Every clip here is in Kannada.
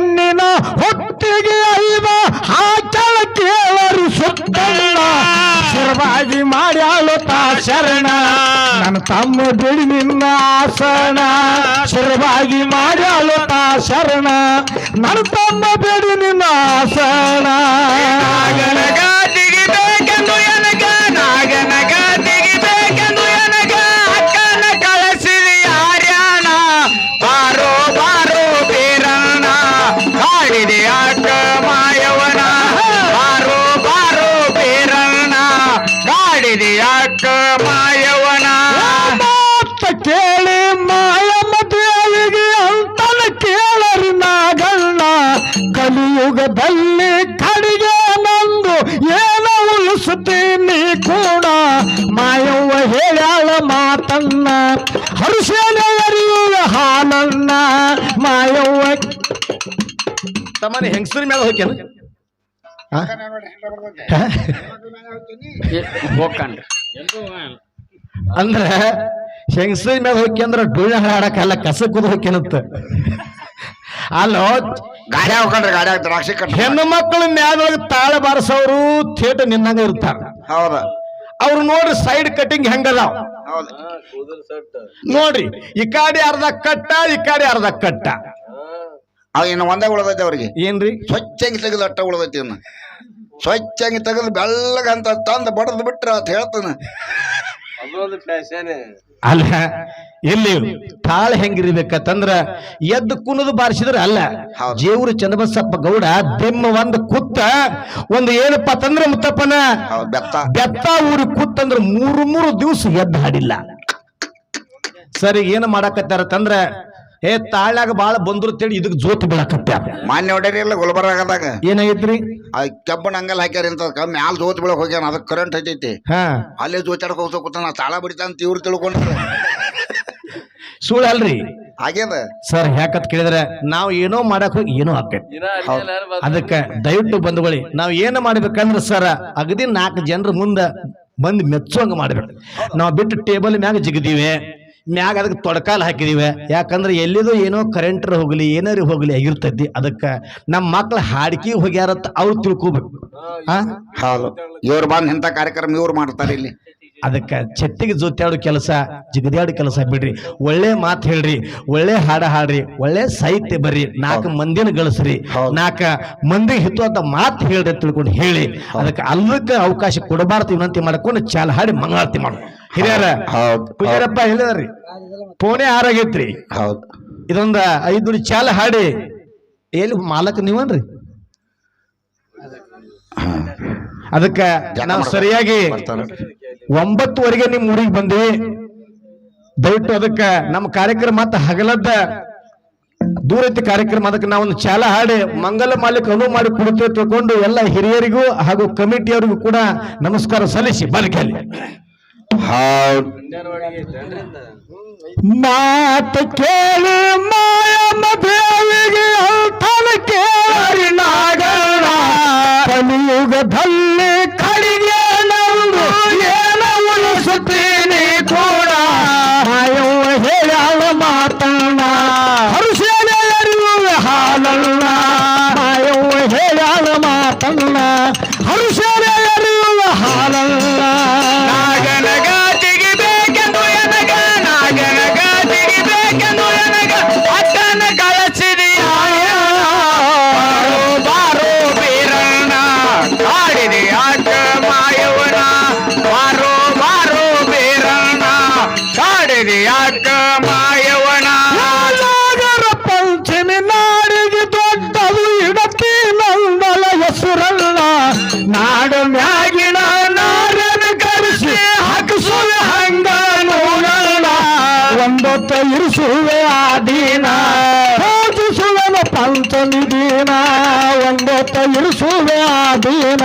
ಕಣ್ಣಿನ ಹೊತ್ತಿಗೆ ಐವ ಹಾಕಳ ಕೇಳರು ಸುತ್ತಲ್ಲ ಶರವಾಗಿ ಮಾಡ್ಯಾಳು ತಾ ಶರಣ. ನನ್ನ ತಮ್ಮ ಬಿಡಿ ನಿನ್ನ ಆಸನ ಶರವಾಗಿ ಮಾಡ್ಯಾಳು ತಾ ಶರಣ. ನನ್ನ ತಮ್ಮ ಬಿಡಿ ನಿನ್ನ ಆಸನ ಅಕ್ಕ ಮಾಯವನ. ಬಾರೋ ಬಾರೋ ಬೇರಣ್ಣ. ಕಾಡಿದೆ ಅಕ್ಕ ಮಾಯವನ. ಮಾತ ಕೇಳಿ ಮಾಯಮ್ಮ ದೇವಿಗೆ ಅಂತನ ಕೇಳರಿ ನಾಗಣ್ಣ. ಕಲಿಯುಗದಲ್ಲಿ ಕಡಿಗೆ ನಂದು ಏನ ಉಳಿಸುತ್ತೀನಿ ಕೂಡ. ಮಾಯವ್ವ ಹೇಳ್ಯಾಳ ಮಾತನ್ನ, ಹರುಷನ ಅರಿಯುವ ಹಾಲನ್ನ. ಮಾಯವ್ವ ತಮ್ಮನೆ ಹೆಂಗಸರ ಮೇಲೆ ಹೋಗ್ಯಾನ? ಹೋಗ್ಕಂಡ್ರಿ ಅಂದ್ರ ಹೆಂಗಸರ ಮೇಲೆ ಹೋಗಿ ಅಂದ್ರ ಹಾಡಕ ಹಾಡಕ್ಕಲ್ಲ ಕಸ ಕುದ ಹೋಗ್ಯಾನಂತ. ಅಲ್ಲೋ ಗಾಡಿ ಹೋಗ್ಕಂಡ್ರಿ ಗಾಡಿ ದ್ರಾಕ್ಷಿ ಕಟ್ಟ ಹೆಣ್ಣು ಮಕ್ಕಳು ಮ್ಯಾಲೊಳಗೆ ತಾಳ ಬಾರಿಸೋರು ಥಿಯೇಟರ್ ನಿನ್ನಂಗ ಇರ್ತಾರ. ಹೌದ. ಅವ್ರು ನೋಡ್ರಿ ಸೈಡ್ ಕಟಿಂಗ್ ಹೆಂಗದಾವ್. ಹೌದು. ನೋಡ್ರಿ ಈ ಕಾಡಿ ಅರ್ಧ ಕಟ್ಟ ಈ ಕಾಡಿ ಅರ್ಧ ಕಟ್ಟ. ಅವ ಇನ್ನು ಒಂದೇ ಉಳ್ದೈತೆ ಅವ್ರಿಗೆ. ಏನ್ರಿ? ಸ್ವಚ್ಛಂಗಿ ತೆಗೆದು ಅಟ್ಟ ಉಳದೈತಿ ಇನ್ನು ಸ್ವಚ್ಛಂಗಿ ತೆಗೆದು ಬೆಳ್ಳಗಂತ ತಂದು ಬಡದ್ ಬಿಟ್ರ ಅಂತ ಹೇಳ್ತಾನ. ಅಲ್ಲ ಎಲ್ಲಿ ತಾಳ ಹೆಂಗಿರ್ಬೇಕಂದ್ರ ಎದ್ದು ಕುನದು ಬಾರಿಸಿದ್ರ ಅಲ್ಲ. ಜೇವರು ಚಂದ್ರಬಸಪ್ಪ ಚನ್ನಬಸಪ್ಪ ಗೌಡ ಬೆಮ್ಮ ಒಂದ್ ಕುತ್ತ ಒಂದು ಏನಪ್ಪ ತಂದ್ರ ಮುತ್ತಪ್ಪನ ಹೌದು ಬೆತ್ತ. ಬೆತ್ತ ಊರಿ ಕುತ್ತಂದ್ರ ಮೂರು ಮೂರು ದಿವಸ ಎದ್ದು ಹಾಡಿಲ್ಲ. ಸರಿ ಏನು ಮಾಡಾಕತ್ತಾರ ತಂದ್ರ ಏ ತಾಳ್ಯಾಗ ಬಾಳ ಬಂದ್ರು ತೇಳಿ ಇದಕ್ ಜೋತ್ ಬೀಳಕತ್ತ ಮಾನ್ಯ ಹೊಡ್ಯಾರಿ ಇಲ್ಲ ಗುಲ್ಬರ್ಗದಾಗ ಏನಾಗೈತ್ರಿ? ಆ ಕೆಬ್ಬನ ಹಾಕ್ಯಾರಿ ಹಾಕ್ಯಾರ ಇಂತ ಮ್ಯಾಲ ಜೋತ್ ಬೀಳಕ್ ಹೋಗ್ಯಾನ ಅದಕ್ಕೆ ಕರೆಂಟ್ ಹಚ್ಚೈತಿ. ಹಾ. ಅಲ್ಲೇ ಜೋಚಾಡಕ್ ಹೋಗ್ತಾ ಕೂತಾನ ತಾಳ ಬಡಿತಾನ ತೀವ್ರ ತಿಳ್ಕೊಂಡ್ರೆ. ಸುಳ್ಳು ಅಲ್ರಿ ಆಗ್ಯದ ಸರ್ ಯಾಕತ್ ಕೇಳಿದ್ರೆ ನಾವು ಏನೋ ಮಾಡಕ್ ಹೋಗಿ ಏನೋ ಆಕೈತಿ ಅದಕ್ಕೆ ದಯವಿಟ್ಟು ಬಂದ್ಕೊಳ್ಳಿ ನಾವು ಏನು ಮಾಡ್ಬೇಕಂದ್ರೆ ಸರ್ ಅಗದಿ ನಾಲ್ಕು ಜನರ ಮುಂದೆ ಬಂದು ಮೆಚ್ಚುವಂಗ ಮಾಡ್ಬೇಕು. ನಾವು ಬಿಟ್ಟು ಟೇಬಲ್ ಮ್ಯಾಗ ಜಿಗದೀವಿ. ಮ್ಯಾಗ ಅದಕ್ಕೆ ತೊಡಕಾಲ್ ಹಾಕಿದೀವಿ. ಯಾಕಂದ್ರೆ ಎಲ್ಲಿದು ಏನೋ ಕರೆಂಟ್ರ ಹೋಗ್ಲಿ ಏನಾರು ಹೋಗ್ಲಿ ಆಗಿರ್ತೈತಿ. ಅದಕ್ಕೆ ನಮ್ಮ ಮಕ್ಳು ಹಾಡ್ಕಿ ಹೋಗ್ಯಾರತ್ತ ಅವ್ರು ತಿಳ್ಕೊಬೇಕು. ಹಾ ಹೌದು. ಇವ್ರು ಬಂದ್ ಇಂಥ ಕಾರ್ಯಕ್ರಮ ಇವ್ರು ಮಾಡ್ತಾರೆ ಇಲ್ಲಿ. ಅದಕ್ಕೆ ಚೆತ್ತಿಗೆ ಜೊತೆಯಾಡೋ ಕೆಲಸ ಜಿಗದ್ಯಾಡೋ ಕೆಲಸ ಬಿಡ್ರಿ. ಒಳ್ಳೆ ಮಾತು ಹೇಳ್ರಿ ಒಳ್ಳೆ ಹಾಡ ಹಾಡ್ರಿ ಒಳ್ಳೆ ಸಾಹಿತ್ಯ ಬರ್ರಿ ನಾಲ್ಕು ಮಂದಿನ ಗಳಿಸ್ರಿ ನಾಲ್ಕು ಮಂದಿ ಅಂತ ಮಾತು ಹೇಳ್ರಿ ಅಂತ ತಿಳ್ಕೊಂಡು ಹೇಳಿ ಅದಕ್ಕೆ ಅಲ್ಲಕ್ಕೆ ಅವಕಾಶ ಕೊಡಬಾರ್ದು ವಿನಂತಿ ಮಾಡ್ಕೊಂಡು ಚಾಲ ಹಾಡಿ ಮಂಗಳಾರತಿ ಮಾಡು. ಹಿರಿಯರ ಹೌದು. ಪೂಜಾರಪ್ಪ ಹೇಳಿದ್ರಿ ಫೋನೇ ಆರಾಗೈತ್ರಿ. ಹೌದು. ಇದೊಂದ ಐದು ನುಡಿ ಚಾಲ ಹಾಡಿ. ಎಲ್ಲಿ ಮಾಲಕ್ ನೀವನ್ರಿ? ಅದಕ್ಕೆ ನಾವು ಸರಿಯಾಗಿ ಒಂಬತ್ತುವರೆಗೆ ನಿಮ್ ಊರಿಗೆ ಬಂದಿ. ದಯವಿಟ್ಟು ಅದಕ್ಕೆ ನಮ್ಮ ಕಾರ್ಯಕ್ರಮ ಮತ್ತೆ ಹಗಲದ್ದ. ದೂರ ಐತಿ ಕಾರ್ಯಕ್ರಮ ಅದಕ್ಕೆ ನಾವೊಂದು ಚಾಲ ಹಾಡಿ ಮಂಗಲ ಮಾಲಿಕ ಅನುವು ಮಾಡಿ ಕೊಡುತ್ತೆ ತಿಳ್ಕೊಂಡು ಎಲ್ಲ ಹಿರಿಯರಿಗೂ ಹಾಗೂ ಕಮಿಟಿಯವರಿಗೂ ಕೂಡ ನಮಸ್ಕಾರ ಸಲ್ಲಿಸಿ. ಬದುಕಲ್ಲಿ ಮಾತ ಕೇಳಿ ಮಾಯ ಒಂದೊತ್ತ ಇರಿಸುವೆ ಆ ದಿನ ಪೂಜಿಸುವನು ಪಂಚಮಿ ದಿನ ಒಂದೊತ್ತ ಇರಿಸುವೆ ಆ ದಿನ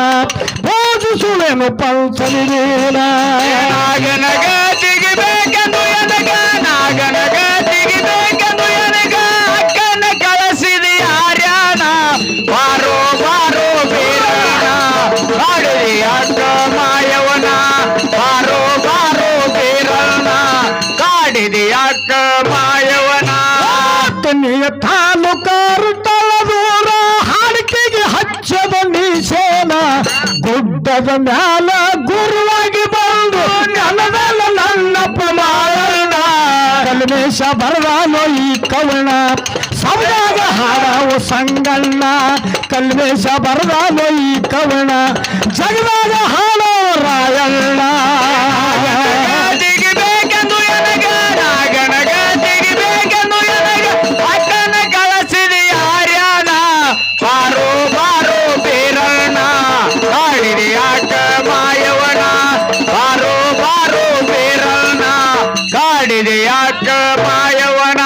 ತಾಲೂಕಾರು ತಳದೂರ ಹಾಡಿಕೆಗೆ ಹಚ್ಚದ ನೀಶೇನ ಗುಡ್ಡದ ಮ್ಯಾಲ ಗುರುವಾಗಿ ಬಂದು ನೆಲದಲ್ಲ ನನ್ನ ಪ್ರಮಾಣ ಕಲ್ಮೇಶ ಬರದಾನೋ ಈ ಕವಣ ಸೌದಾಗ ಹಾಡಾವು ಸಂಗಣ್ಣ. ಕಲ್ಮೇಶ ಬರದಾನೋ ಈ ಕವಣ ಜಗದಾಗ ಹಾಡೋ ರಾಯಣ್ಣ. ಯಾಕ ಮಾಯವನ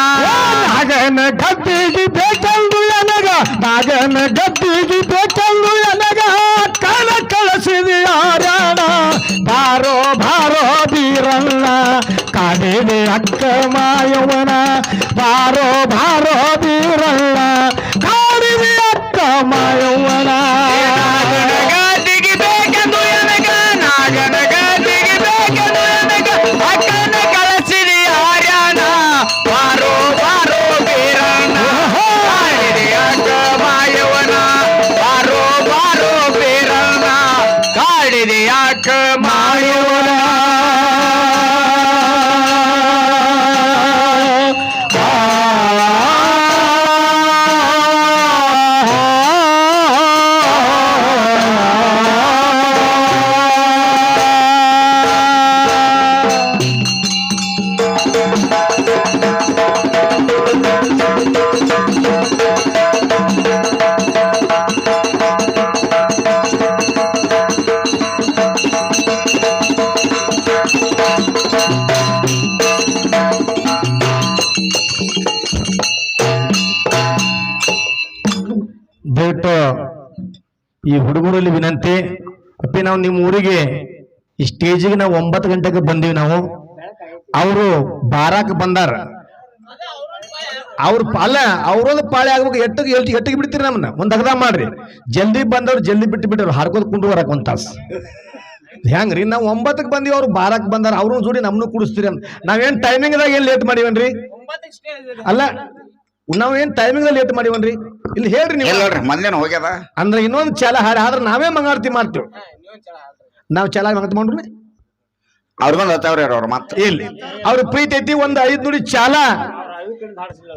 ನಾಗನ ಗದ್ದಿಗೆ ಬೇಕಂದು ಎನಗ ನಾಗನ ಗದ್ದಿಗೆ ಬೇಕಂದು ಎನಗ ಕಣ ಕಳಿಸಿದ ಯಾರ್ಯಾಣ ಬಾರೋ ಬಾರೋ ಬೀರಣ್ಣ ಕಾಡಿದೆ ಅಕ್ಕ ಮಾಯವನ ಬಾರೋ ಬಾರೋ ಬೀರಣ್ಣ ಕಾಡಿದೆ ಅಕ್ಕ ಮಾಯವನ ಈ ಹುಡುಗರಲ್ಲಿ ವಿನಂತಿ ಅಪ್ಪಿ ನಾವು ನಿಮ್ಮ ಊರಿಗೆ ಈ ಸ್ಟೇಜಿಗೆ ನಾವು ಒಂಬತ್ತು ಗಂಟೆಗೆ ಬಂದೀವಿ ನಾವು. ಅವರು ಬಾರಾಕ್ ಬಂದಾರ. ಅವ್ರ ಅಲ್ಲ ಅವ್ರೊಂದು ಪಾಳೆ ಆಗ್ಬೇಕು ಎಟ್ಟಿಗೆ ಎಲ್ಟಿ ಎಟ್ಟಿಗೆ ಬಿಡ್ತೀರಿ ನಮ್ಮನ್ನ? ಒಂದ್ ಅಗದ ಮಾಡ್ರಿ. ಜಲ್ದಿ ಬಂದವ್ರು ಜಲ್ದಿ ಬಿಟ್ಟು ಬಿಟ್ಟವ್ರು ಹಾರ್ಕೋದ್ ಕುಂಡು ಬರಕ್ ಒಂದ್ ತಾಸು. ಹೆಂಗ್ರಿ ನಾವು ಒಂಬತ್ತಕ್ಕೆ ಬಂದಿವಿ ಅವ್ರು ಬಾರಾಕ್ ಬಂದಾರ ಅವ್ರನ್ನ ಜೋಡಿ ನಮ್ಮನ್ನು ಕುಡಿಸ್ತೀರಿ ಅಂತ. ನಾವೇನ್ ಟೈಮಿಂಗ್ದಾಗ ಏನ್ ಲೇಟ್ ಮಾಡಿವನ್ರಿ? ಅಲ್ಲ ನಾವೇನ್ ಟೈಮಿಂಗ್ ಲೇಟ್ ಮಾಡಿವನ್ರಿ? ಇಲ್ಲಿ ಹೇಳ್ರಿ ನೀವು. ಮೊದ್ಲೇನ ಹೋಗ್ಯದ? ಅಂದ್ರೆ ಇನ್ನೊಂದು ಚಾಲ ಹಾಡಿ ಆದ್ರೆ ನಾವೇ ಮಂಗಾಡ್ತಿ ಮಾಡ್ತೀವಿ. ನಾವು ಚಾಲ ಮಂಗತ್ ಮಾಡ್ರಿ ಅವ್ರಿಗೊಂದು ಹತ್ತವ್ರ ಅವ್ರ ಮಾತ್ರ. ಇಲ್ಲಿ ಅವ್ರ ಪ್ರೀತಿ ಐತಿ ಒಂದು ಐದ್ ನುಡಿ ಚಾಲ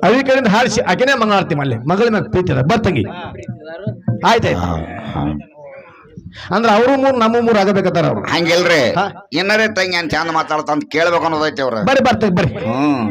ಅವಿ ಕಡೆಯಿಂದ ಹಾರಿಸಿ ಆಕೆನೇ ಮಂಗಳಾರತಿ ಮಲ್ಲಿ. ಮಗಳ ಮ್ಯಾಗ ಪ್ರೀತಿ ಅದ. ಬರ್ತಂಗಿ ಆಯ್ತಾಯ್ತು ಅಂದ್ರೆ ಅವರು ಮೂರು ನಮ್ಮ ಮೂರು ಆಗಬೇಕತ್ತಾರ ಅವ್ರು. ಹಂಗಿಲ್ರಿ. ಏನಾರೇ ಇನ್ನರೇ ತಂಗಿ ಅಂತ ಚಂದ ಮಾತಾಡ್ತಾ ಅಂತ ಕೇಳ್ಬೇಕು ಅನ್ನೋದೈತಿ ಅವ್ರ. ಬರ್ರಿ ಬರ್ತೇವೆ ಬರ್ರಿ. ಹ್ಮ್.